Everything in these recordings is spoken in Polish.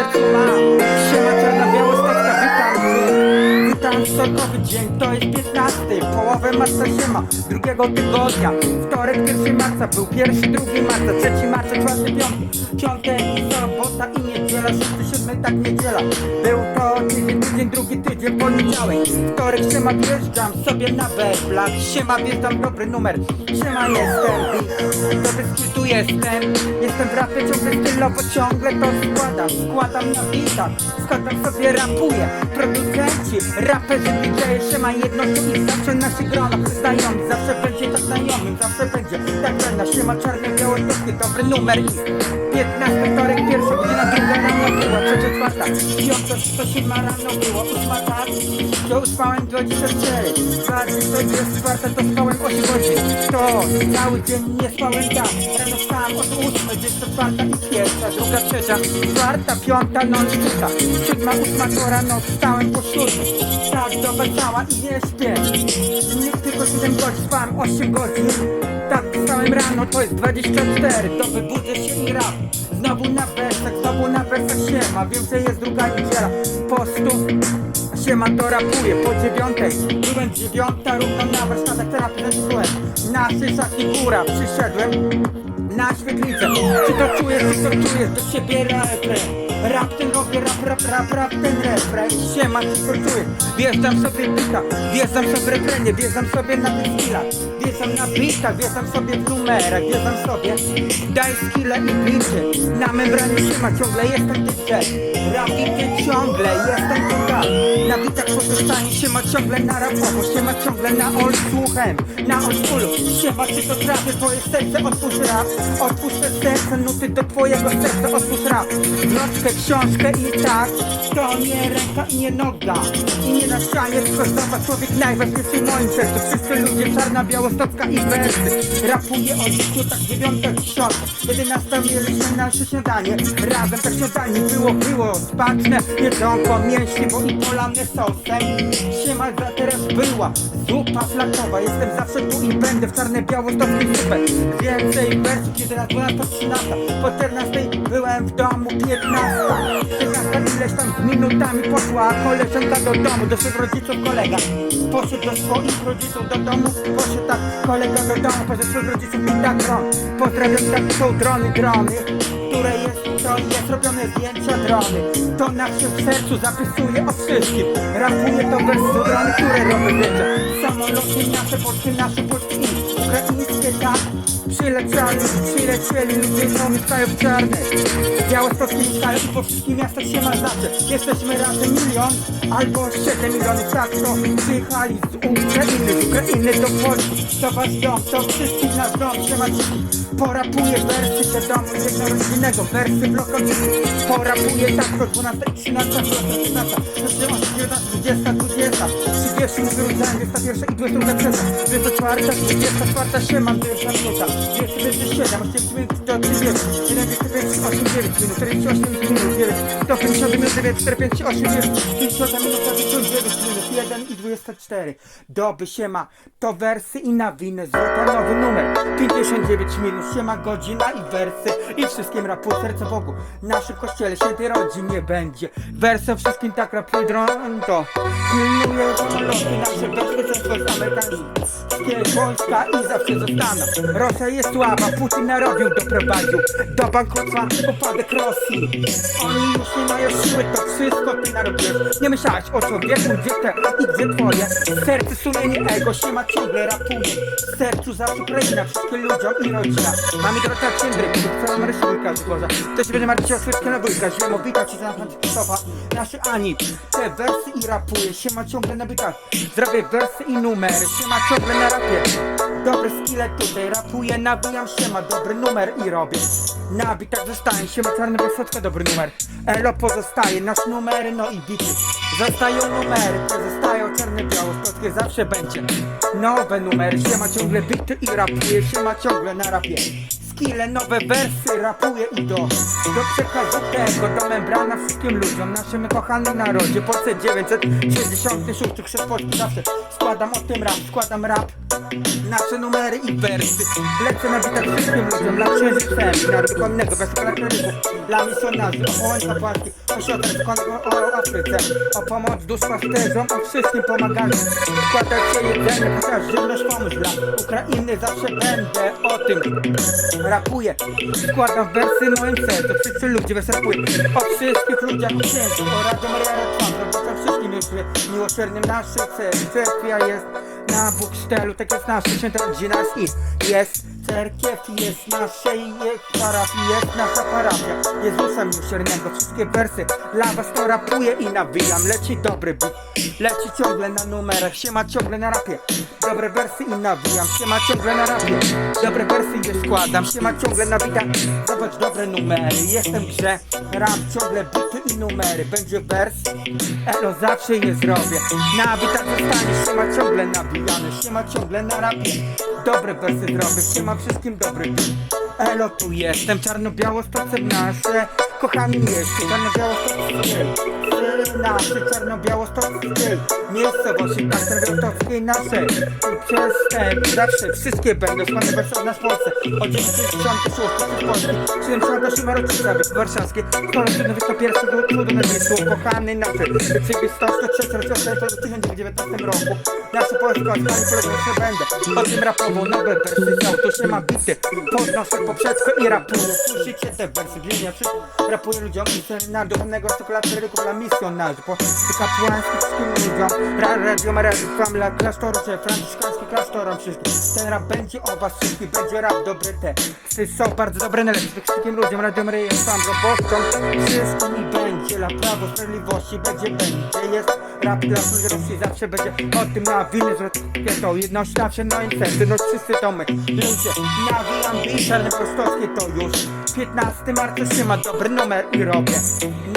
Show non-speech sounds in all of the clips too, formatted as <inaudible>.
sercu mam. Siema czarna białostocka, witam cię. Witam sokowy dzień, to jest 15 Połowę marca siema, drugiego tygodnia. Wtorek, 1 marca, był pierwszy, drugi marca Trzeci marca, czwarty, piąty. Piątek, sobota i niedziela Szósty, siódmy, tak niedziela. Był to tydzień, tydzień, drugi tydzień, poniedziałek. Wtorek, siema, wjeżdżam sobie na weblach Siema, wjeżdżam, dobry numer. Siema, jestem Dobry skill tu jestem? Jestem w rapie ciągle stylowo, ciągle to składam. Składam na bitach, składam sobie rapuję. Producenci, raperzy, DJ Siema, jednością ich zawsze nasi grona Znajomi, zawsze będzie tak znajomym Zawsze będzie tak będę Siema, czarne, białe, dobry numer. ich 15 wtorek, pierwsza godzina, druga rano była, trzecia, czwarta. Piąta, to siódma rano było, ósma tak? To uspałem 24 Dwa, to jest czwarta, to spałem 8 godzin. To cały dzień nie spałem tak. Rano wstałem od 8, jest to czwarta i pierwsza Druga, trzecia, czwarta, piąta, no sztuka Siódma, ósma, to rano wstałem po siódmej Tak, doba cała i nie śpię Nie tylko 7 godzin, spałem 8 godzin tak, wstałem rano, to jest 24 To wybudzę się i rap Znowu na wersach, znowu na wersach siema Więcej jest druga niedziela Postu Siema to rapuję po dziewiątej Byłem dziewiąta, równo na warsztatach terapii byłem Na szyszach i góra przyszedłem na świetlicę. Czy to czujesz, czy to czujesz, do siebie refren. Rap ten robię, rap, rap, rap, rap ten refren. Siema, czy to czujesz, wjeżdżam sobie bita Wjeżdżam sobie w refrenie, wjeżdżam sobie na tych skillach Wjeżdżam na bitach, wjeżdżam sobie w numerach Wjeżdżam sobie, daj skille i bity Na membranie siema, ciągle jestem DJ Rap bity ciągle, jestem tutaj Na bitach pozostanie siema ciągle na rapowo Siema ciągle na old słuchem, na old schoolu Siema, czy to trafię, twoje serce, otwórz rap. Otwórz te serce, nuty do twojego serca, otwórz rap. Wroczkę, książkę i tak To nie ręka i nie noga. I nie na ścianie, tylko zobacz człowiek najważniejszy w moim sercu. Wszyscy ludzie, czarna, białostocka i wersy Rapuję o życiu, tak dziewiąte książka Kiedy nastawiliśmy nasze śniadanie Razem tak śniadanie było, było. Spaczne jedzonko, mięśnie, bo i polane sosem Siema, za teraz była Zupa flakowa, jestem zawsze tu i będę W czarne, białostockiej zupę Więcej wersów, 11, 12, 13 Po 14 byłem w domu, 15 15 ileś tam minutami poszła koleżanka do domu Do swych rodziców kolega. Poszedł do swoich rodziców do domu Poszedł tak kolega do domu do swoich rodziców i tak dron Pozdrawiam tak są drony, drony które jest, to jest robione zdjęcia drony. To na w sercu zapisuję o wszystkim. Rapuję to wersy drony, które robią zdjęcia. Samoloty nasze, polskie nasze, polskie ukraińskie tak Przyleciali, przylecieli ludzie, no mieszkają w czarnej Białostockie mieszkają i po wszystkich miastach się ma zawsze Jesteśmy razem milion albo 7 milionów. Tak to przyjechali z Ukrainy, z Ukrainy do Polski. To wasz dom, to wszystkich nasz dom, się ma Porapuję wersy do domu jednorodzinnego, wersy blokowicy. Porapuję tak do 12, 13, 14, 15, 18, 19, 20, 20 30 grudnia, 21 i 22 czerwca 24, 24 siema, 1 minuta 247, 89, 130 1, 205, 8, 9 minut 48 minut, 9 150 minut, 9, 45, 8, 9 50 minut, 59 minut 1 i 24 Doby siema, to wersy i nawinę Złota nowy numer. 59 minut, siema godzina i wersy. I wszystkim rapu serce Bogu. Naszym kościele świętej rodzinie będzie. Wersy wszystkim tak rapuje dron to Pilnuję samoloty, nasze bezpieczeństwo jest amerykańskie Polska i zawsze zostaną Rosja jest słaba, Putin narodził doprowadził Do bankructwa, upadek Rosji. Oni już nie mają siły, to wszystko ty narobiłeś. Nie myślałeś o człowieku, gdzie te i gdzie twoje? Serce, sumienie, ego, się ma ciągle rapuje W sercu zawsze Ukraina, wszystkim ludziom i rodzina. Mamy Dorota Ciędryk, cała Marysiulka z głowa To się będzie martwić o Słydkę na bójka Źlemowita ci za Krzysztofa Nasze Ani, te wersy i rapuje Się ma ciągle na bitach Zrobię wersy i numery, się ma ciągle na rapie Dobre skille tutaj, rapuję, nawijam się ma dobry numer i robię. Na bitach zostaje się ma czarny bosoczka, dobry numer. Elo pozostaje, nasz numery, no i bity Zostają numery, pozostają czarne, białostockie, zawsze będzie Nowe numery, się ma ciągle bity i rapuje, się ma ciągle na rapie skille, nowe wersy Rapuję i do, do przekazu tego Do membrana wszystkim ludziom Naszym kochanym narodzie. Polsce 966 Chrzest Polski zawsze. Składam o tym rap, składam rap. Nasze numery i wersy. Lecę na bitach wszystkim ludziom Dla księżycem, narodu konnego Bez kolateryzmu Dla misjonarzy, o połączach płaski. O środek o, o Afryce. O pomoc duszpasterzom O wszystkim pomaganiu Składajcie jedzenie Chociaż żywność pomóż dla Ukrainy Zawsze będę o tym Rapuję Składam wersy moim sercu Wszyscy ludzie wystarpuję O wszystkich ludziach o księciu O Radio Maria Radwan Robię wszystkim już miłosiernym naszych serc Cerkwia jest na Bóg tak jest nasza święta rodzina jest i jest cerkiew, jest nasze i jest parafii, jest nasza parafia Jezusa miłosiernego, wszystkie wersy. Dla was to rapuję i nawijam. Leci dobry beat, leci ciągle na numerach, się ma ciągle na rapie. Dobre wersy i nawijam, się ma ciągle na rapie. Dobre wersy je składam, się ma ciągle na bitach Zobacz dobre numery, jestem grze. Rap ciągle bity i numery, będzie wers. Elo zawsze je zrobię. Na bitach zostanie, się ma ciągle nawijane Się ma ciągle na rapie Dobre wersy zrobię, ma wszystkim dobry Elo tu jestem, czarno-biało stacem nasze. Kochani mieście, czarno-biało stacem nasze czarno-biało stockiej Miejscowości tak czarno-białostockiej nasze. Przez te zawsze wszystkie będą od nas w Polsce O 96 przez Polski 78 rocznica wyspy warszawskie Stolecie wiek to pierwszego cudu na wiesło Kochany nasze Ciebie 103 rocznica to w 1919 roku. Nasze Polsko, a skali poległe będę O tym rapował nowe wersy z auto się ma bity. Podnoszę poprzeczkę i rapuję Słyszycie te wersy, wszystko Rapuję ludziom i na duchownego czekolady ryków dla misjonarzy Po kapłańskich ludziom Ra, radio, radio, fam, dla klasztoru, czy franciszkański klasztorom wszystkim Ten rap będzie o was wszystkich, będzie rap dobry te. Ty są bardzo dobre, najlepsze wszystkim ludziom Radio Maryja, fam, roboczom Wszystkim i będzie dla prawo, sprawiedliwości Będzie, będzie, jest. Rap dla ludzi zawsze będzie o tym na winy z to jedność zawsze na imprezy, no wszyscy to my ludzie nawijam bit, czarne to już. 15 marca się ma dobry numer i robię.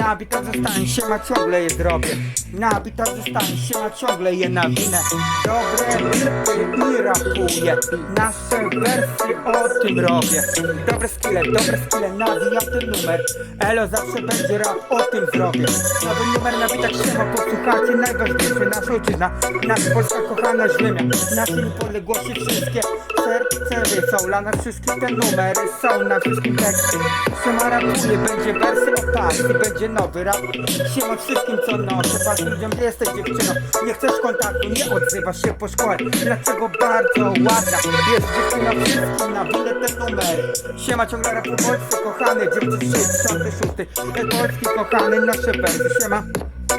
Nabita zostanie się ma ciągle je zrobię. Nabita zostanie się ma ciągle je nawinę. Dobre bity i rapuję. Nasze wersy o tym robię. Dobre skille, dobre skille, nawijam ten numer. Elo zawsze będzie rap, o tym zrobię. Nowy numer nabita się ma, posłuchajcie Najważniejsze, nasza ojczyzna Nasza Polska kochana ziemia. Nasze niepodległości wszystkie Serce są dla nas wszystkich te numery Są na wszystkim teksty. Siema rapuje, będzie wersy o pasji Będzie nowy rap. Siema wszystkim co noszę. Patrz ludziom, gdzie jesteś dziewczyno? Nie chcesz kontaktu, nie odzywasz się po szkole. Dlaczego bardzo ładna? Jest dziewczyna wszystkim na byle te numery Siema ciągle rapu Polsce kochany. 966 Polski kochany, nasze wersy. Siema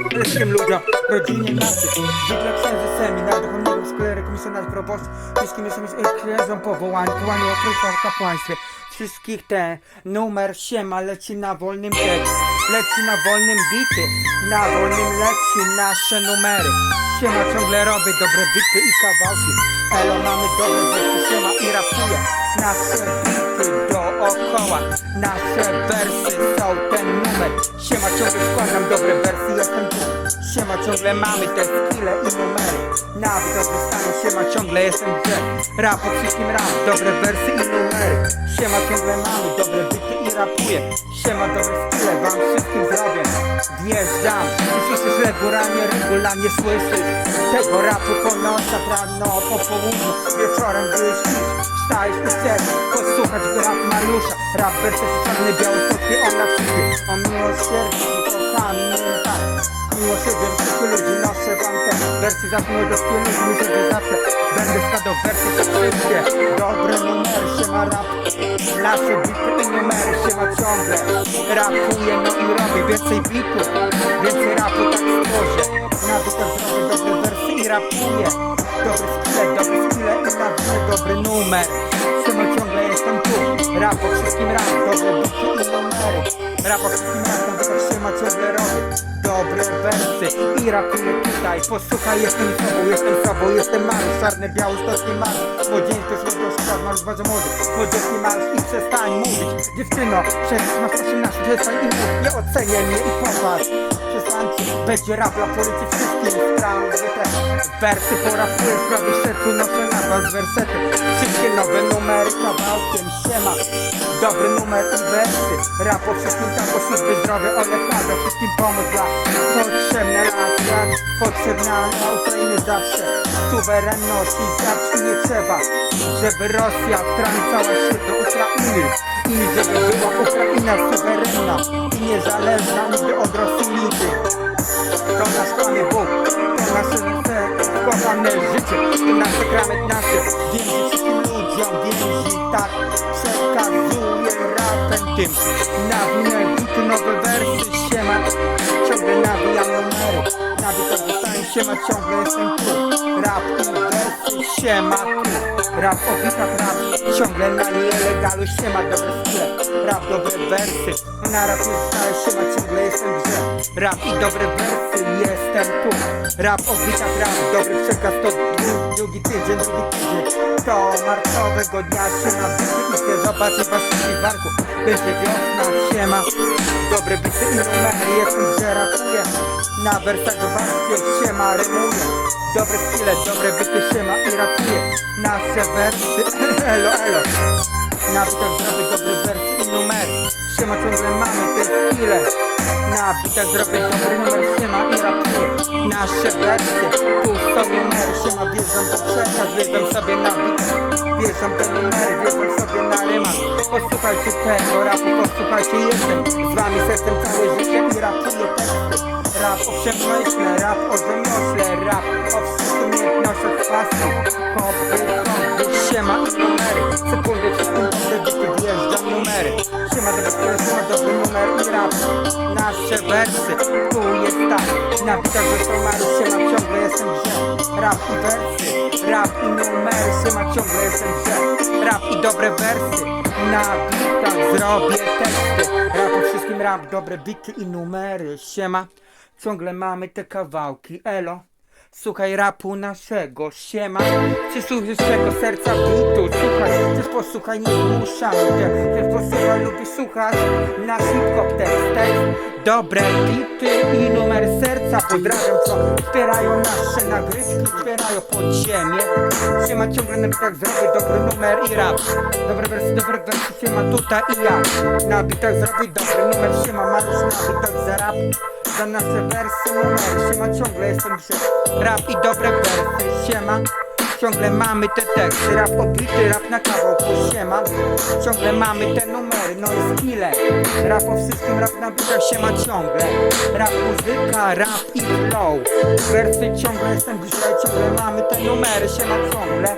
wszystkim ludziom, rodzinie naszych, zwykle księży seminar, duchownego w szkole, komisjonarz proboszcz, wszystkim jestem księżom powołani, powołani o w kapłaństwie. Wszystkich te numer siema leci na wolnym tekst, leci na wolnym bity, na wolnym leci nasze numery. Siema ciągle robię dobre bity i kawałki, elo mamy dobre wersy, siema i rapuję, nasze bity dookoła, nasze wersy są ten numer, siema ciągle składam dobre wersy, jestem tu, siema ciągle mamy te skille i numery, nawet odwystanie, siema ciągle jestem grze, rap o wszystkim rap, dobre wersy i numery, siema ciągle mamy dobre bity i rapuję, siema dobre skille wam wszystkim zrobię, wjeżdżam, i słyszysz regularnie, regularnie słyszysz, tego rapu po rano, po południu, wieczorem gdy śpisz, wstajesz i chcesz posłuchać rap Mariusza, rap wersy czarny, białostocki, on na wszystkich, on miłosierny, kochany, tak, miłosierdzie wszystkich ludzi, noszę wam te wersy zacznę do stylu, myślę, że zawsze będę składał wersy te wszystkie, dobre numery, się ma rap, nasze bity i numery się ma ciągle, rapuję, no i robię więcej bitów, więcej rapu tak stworzę, na bitach zrobię dobre wersy i rapuję, dobre skille, dobre skille i nawiję dobry numer, ma ciągle jestem tu, rap o wszystkim rap, dobre bity i numery, rap o wszystkim rap, na bitach się ma ciągle robię, dobre wersy i rapuję tutaj. Posłuchaj, jestem sobą, jestem sobą, jestem mały Czarny, biały, stocki mały. Młodzieńczy, szło szkoda, masz bardzo młody. Młodzieński mały i przestań mówić. Dziewczyno, przecież masz 18, przestań i mów. Nie oceniaj mnie i popatrz. Przestańcie, będzie rap dla policji wszystkim Sprawy, że te wersy porapuję w sercu noszę na was wersety. Wszystkie nowe numery kawałkiem Siema, Dobry numer i wersy. Rap o wszystkim tak o służby zdrowie O lekarze, wszystkim pomóc dla Potrzebne lat, jak potrzebna dla Ukrainy zawsze Suwerenność i zawsze nie trzeba Żeby Rosja wtrącała się do Ukrainy. I żeby była Ukraina suwerenna I niezależna nigdy od Rosji nigdy. To nasz Panie Bóg, to nasze kochane życie, to nasz sakrament nasze, więzi wszystkim ludziom, więzi tak rapem tym. Nawinę bity nowe wersy, siema, siema, ciągle jestem tu, rap i wersy, siema tu, rap o bitach, rap, ciągle na nielegalu, siema, dobre skille, rap, dobre wersy, na rap nie stałe, siema, ciągle jestem w grze, rap i dobre wersy, jestem tu, rap o rap, dobry przekaz, to dru- drugi tydzień, drugi tydzień, to marcowego dnia, siema, chcę zobaczyć was w barku, będzie wiosna, siema, dobre bity i numery, jestem w grze, rapuję, na wersach zobaczcie, siema, rymuję, dobre skille, dobre bity, siema i rapuję, nasze wersy, <laughs> elo, elo, na bitach zrobię dobry wers i numer Siema ciągle mamy te skille Na bitach zrobię dobry numer Siema i rapuję Nasze wersy Tu są numery. Siema wjeżdżam po przekaz Wjeżdżam sobie na bit. Wjeżdżam te numery Wjeżdżam sobie na rymach Posłuchajcie tego rapu Posłuchajcie jestem Z wami sercem całe życie I rapuję teksty Rap o przemyśle Rap o rzemiośle Rap o wszystkim wnoszę kwasu Hobby, hobby Siema numery Sekundy wszystkim bity Wjeżdżam numery Siema skille, siema dobry numer i rap Nasze wersy Tu jest tak Na bitach ze Somaru Siema ciągle jestem grze Rap i wersy Rap i numery Siema ciągle jestem grze Rap i dobre wersy Na bitach zrobię teksty Rap o wszystkim rap Dobre bity i numery Siema Ciągle mamy te kawałki Elo. Słuchaj rapu naszego, siema. Czy słuchasz tego serca bitu? Słuchaj, też posłuchaj, nie zmuszamy cię. Też posłuchaj, lubisz słuchać Na hip-hop tekst, Dobre bity i numer serca Pozdrawiam, co wspierają nasze nagrywki Wspierają podziemie. Siema ciągle na bitach zrobię dobry numer i rap. Dobre wersy, dobre wersy, siema tutaj i ja. Na bitach zrobię dobry numer, siema Marusz na bitach za rap za nasze wersy numery Siema ciągle jestem przy Rap i dobre wersy Siema. Ciągle mamy te teksty Rap obity, rap na kawałku Siema. Ciągle mamy te numery No jest ile Rap o wszystkim, rap na bitach Siema ciągle. Rap muzyka, rap i flow. Wersy ciągle jestem bliżej Ciągle mamy te numery Siema ciągle.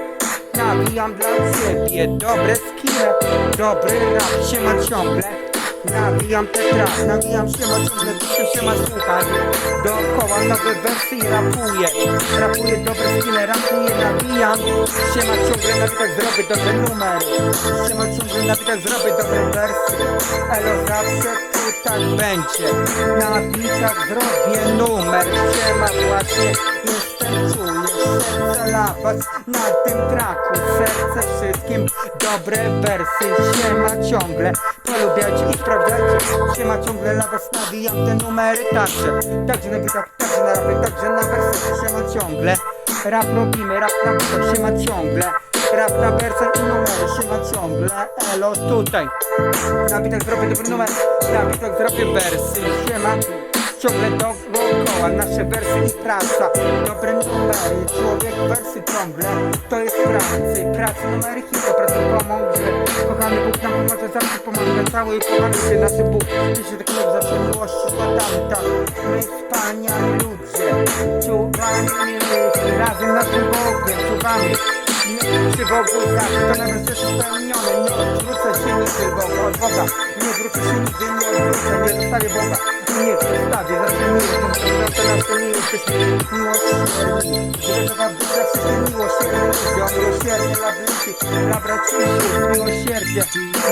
Nawijam dla ciebie Dobre skille. Dobry rap Siema ciągle Nawijam te trap, nawijam się ma ciągle, ty się ma Dookoła nowe wersy i rapuję. Rapuję dobre skille, rapuję, nawijam Się ma ciągle na bitach zrobię dobre numery. Się ma ciągle na bitach zrobię dobre wersy. Elo zawsze tu tak będzie. Na bitach zrobię numer. Się ma właśnie, serce dla was na tym traku. Serce wszystkim dobre wersy Się ma ciągle polubiać i sprawdzajcie Się ma ciągle dla was nawijam te numery także. Także na bitach, także na rapy, także na wersach Się ma ciągle Rap robimy, rap na bitach się ma ciągle Rap na wersach i numery. Się ma ciągle. Elo tutaj. Na bitach zrobię dobry numer Na bitach zrobię wersy. Się ma ciągle dookoła. Nasze wersy i praca. Dobre numery, człowiek wersy ciągle. To jest pracy, pracy numery hito Pracy pomoże Kochany Bóg nam pomoże, zawsze pomaga Cały kochany się nasz Bóg Jeśli tak lub zawsze miłości składamy tak My wspaniali ludzie. Czuwamy Razem naszym Bogiem czuwamy. Przy Bogu zawsze. To nawet jest spełnione. Nie odwrócę się nigdy Boga od Boga Nie odwrócę się nigdy, nie odwrócę Nie zostawię Boga Nie zostawię Zawsze miłość To to nie to być dla wszystkich miłosierni ludziom Miłosiernie dla bliskich Dla braciszów Miłosierdzie.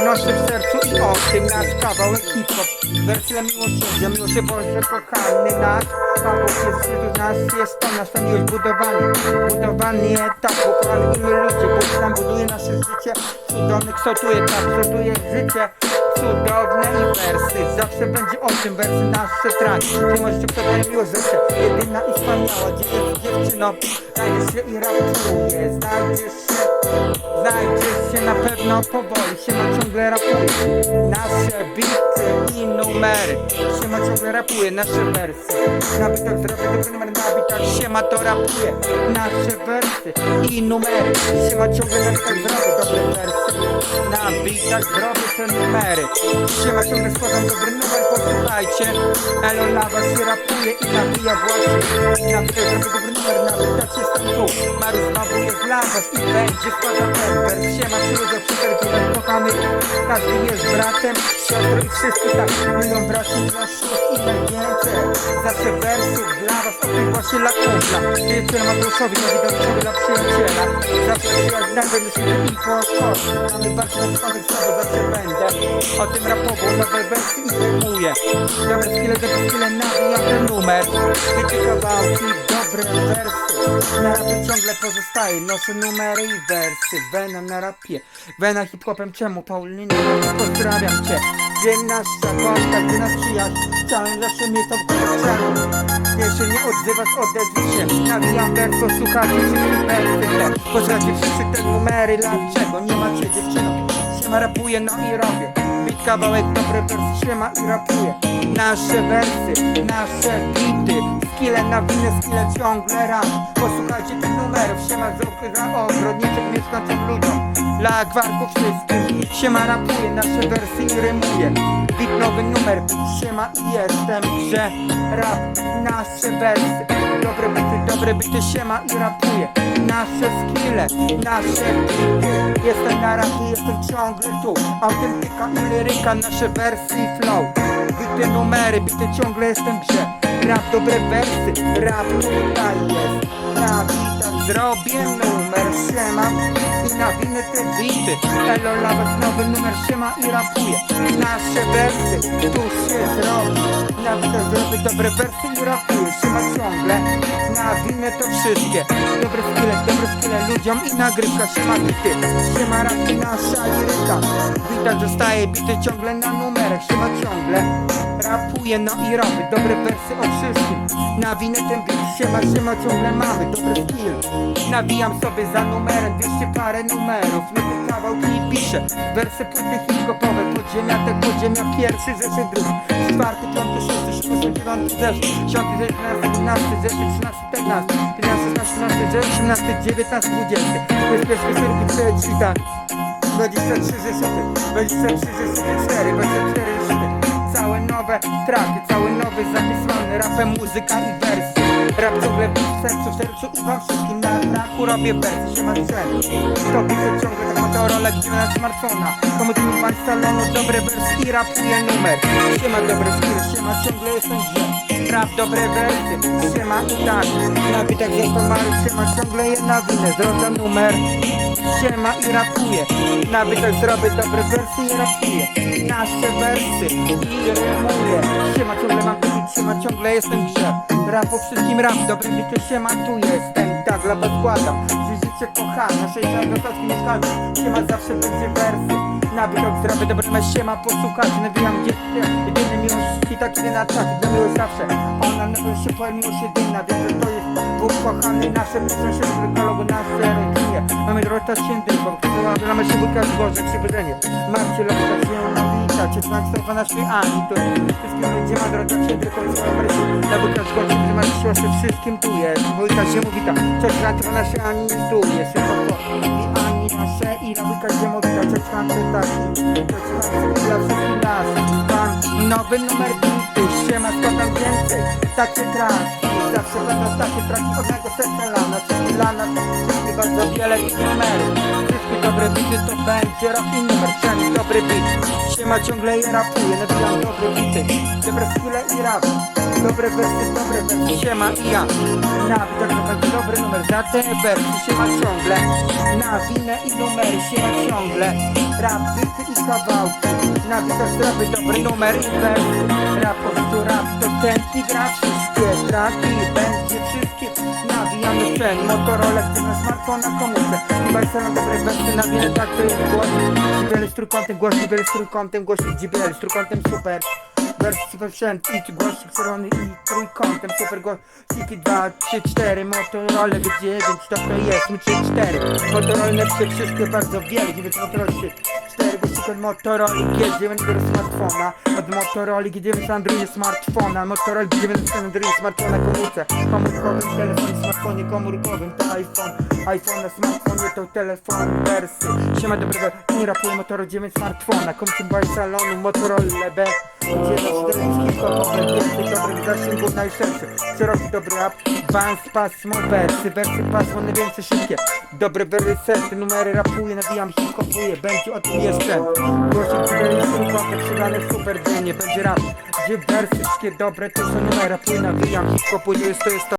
Noszę w sercu i o tym nasz kawałek hip-hop. Wersja miłosierdzia Miłosierdzie Boże kochany nasz Pan Bóg jest wśród nas Jest to nasza miłość budowany Budowany etap Kochany inni ludzie Bóg nam buduje nasze życie. Cudowy kształtuje tak Kształtuje życie cudowne wersy Zawsze będzie o tym wersy nasze traki Miłością to miłość życie. Jedyna i wspaniała Gdzie dziewczyno. Znajdziesz się i rapuje Znajdziesz się Znajdziesz się na pewno powoli. Siema ciągle rapuje. Nasze bity i numery. Siema ciągle rapuje nasze wersy. Na bitach zrobię dobry numer Na bitach siema to rapuje. Nasze wersy i numery. Siema ciągle na bitach zrobię dobre wersy Na bitach zrobię te numery Siema ciągle składam dobry numer Posłuchajcie Elo Lawa się rapuje i nabija właśnie Na bitach zrobię dobry numer Na bitach jestem tu Mariusz znowu jest Lawas i będzie składał ten wers Siema przyrodzę przyjaciół kochamy Każdy jest bratem Siostrą i wszyscy tak Milion braci, milion sióstr i najwięcej Zawsze wersów dla was o tym właśnie dla kumpla Przyjaciela Mateuszowi, to widocznie dla przyjaciela Zawsze przyjaźń będę się i po Mamy bardzo napisane słowo, zawsze będę. O tym rapował, nowe wersy i rymuję Dobre skille, dobre skille, nawijam ten numer. Wiecie kawałki, dobre wersy na rapie ciągle pozostaje, noszę numery i wersy Wena na rapie, wena hip-hopem Czemu Paulina, pozdrawiam cię. Gdzie nasza Polska, gdzie nas przyjaźń. Chciałem zawsze mieć tą czemu Jeśli nie odzywasz, odezwij się. Nawijam wersy, słuchajcie wszystkich wersy. Poznacie wszyscy te numery, dlaczego? Nie macie dziewczyną Siema rapuje, no i robię. Bit kawałek, dobre wersy, siema i rapuje Nasze wersy, nasze bity. Skille na winę, skille ciągle ram Posłuchajcie tych numerów, siema z okra ogrodniczych mieszkańców ludziom Dla gwarków wszystkim Siema rapuje, nasze wersy i rymuje Bit nowy numer, siema i jestem grze Rap, nasze wersy Dobre bity, dobre bity, siema i rapuje Nasze skille, nasze bity. Jestem na rapie, jestem ciągle tu. Autentyka i liryka, nasze wersy i flow. Bity numery, bity ciągle jestem grze Rap, dobre wersy, rap tutaj jest Na zrobię numer, siema I nawinę te bity. Elo Lawas, nowy numer, siema i rapuję Nasze wersy, tu się zrobi. Na bitach zrobię dobre wersy i rapuję. Siema ciągle, nawinę to wszystkie. Dobre skille, dobre skille ludziom i nagrywka Siema bity, siema rap nasza liryka. Bitach zostaje bity ciągle na numerach. Siema ciągle. Rapuję, no i robię dobre wersy o wszystkim. Nawinę ten beat, siema, siema, ciągle mamy dobry skill Nawijam sobie za numerem, 200 parę numerów. Nowy kawałki i piszę Wersy płyty hip-hopowe, podziemia, te podziemia Pierwszy, zeszyt, drugi, czwarty, piąty, szósty, szósty, dziewiąty, zeszyt Siąty, jedenasty, dwunasty, zeszyt, trzynasty, piętnasty. Piętnasty, szesnasty, osiemnasty, dziewiętnasty, dwudziesty. To jest pierwszy, drugi, trzeci, tak 23 zeszyty, 23 zeszyty, 4, 24 zeszyty Całe nowe traki, cały nowy zapisany Rapem muzyka i wersy Rap ciągle w sercu, w sercu i wam wszystkim Na traku robię ma cel. To widzę ciągle tak Motorola, gdzie na smartfona. Komu tu z salonu, dobre wersy i rapuję numer. Siema dobre skill, siema ciągle jestem gdzie Rap dobre wersy, siema i tak. Na bitach został mały, siema ciągle je na winę Zrobię numer. Siema i rapuję. Na bitach zrobię dobre wersy i rapuję. Nasze wersy i rymuję Siema ciągle mam beat, siema ciągle jestem w grze Rap o wszystkim rap, dobre bity, siema tu jestem Tak dla was składam, życie kocham Naszej czarnogorskiej mieszkaniu Siema zawsze będzie wersy. Na widok zdrowy, dobre me siema posłuchać Nawijam dziecko, jedyny miłość tak kiedy na czas, dla miłość zawsze. Ona na się powiem miłość jedyna Wiem, że to jest Bóg kochany Nasze mistrzostwo się w ekologu, nasze rodzinie Mamy rotację bo która mamy się łyka zboże, przybudzenie. Marcie rotację wita, cię państwa naszej Ani To wszystkim ludzie ma rotację tylko swoją marysiu Na łyka zgodzie, że masz siostry, wszystkim tu jest. Wójta się mówi tak, cześć państwa naszej Ani tu jest. I Ani nasze i na łyka się mówi tak, cześć państwa taki Cześć państwa dla wszystkich nas. Pan nowy numer bity, siema składam więcej. Takie traki, zawsze będą takie traki Odnego serca. Dla nas, dla nas Wszystkie bardzo wiele i numery Wszystkie dobre bity to będzie rap i numer Przynajmniej dobry beat. Siema ciągle je rapuje, nabijam dobre bity. Dobre skille i rap Dobre wersy, dobre wersy, siema i ja. Na widok będzie dobry numer za te wersy Siema ciągle. Na winę i numery, siema ciągle. Rap, bity i kawałki. Na widok zrobię dobry numer i wersy Rap prostu rap to ten i gra wszystkie traki. Będzie wszystkie. Na nawijamy sprzęt Motorola, gdzie na smartfon, na komórce. Barcelona, dobre wersy, nawijamy tak to jest głos. JBL z trójkątem, głos JBL z trójkątem, głośnik JBL z trójkątem super Super sprzęt, i głośnik czerwony i trójkątem, super głośniki 2, 3, 4 Motorola, G9, to mi 3, 4 Motorola lepsze, wszystkie bardzo wielkie, więc Motorola 3, 4 głośnik od Motorola G9 do smartfona. Od Motorola G9 Android smartfona. Motorola G9 Android smartfona. Komórce Komórkowym telefonie, smartfonie komórkowym To iPhone, iPhone na smartfonie to telefon wersy. Siema dobrego, nie rapuję Motorola 9 smartfona. Komórki boy salonu Motorola B. Dobrych zasięgów najszerszy. Szeroki dobry rap Bans, pasmo, wersy. Wersy, pasmo, najwięcej szybkie. Dobre wersy, numery rapuję Nabijam się, kopuję Będzie o tym jeszcze Głośnik jest trójkątek Przydane super dziennie Będzie rap Gdzie wersy wszystkie dobre To są numery rapuję Nabijam się, kopuję Jest to jest to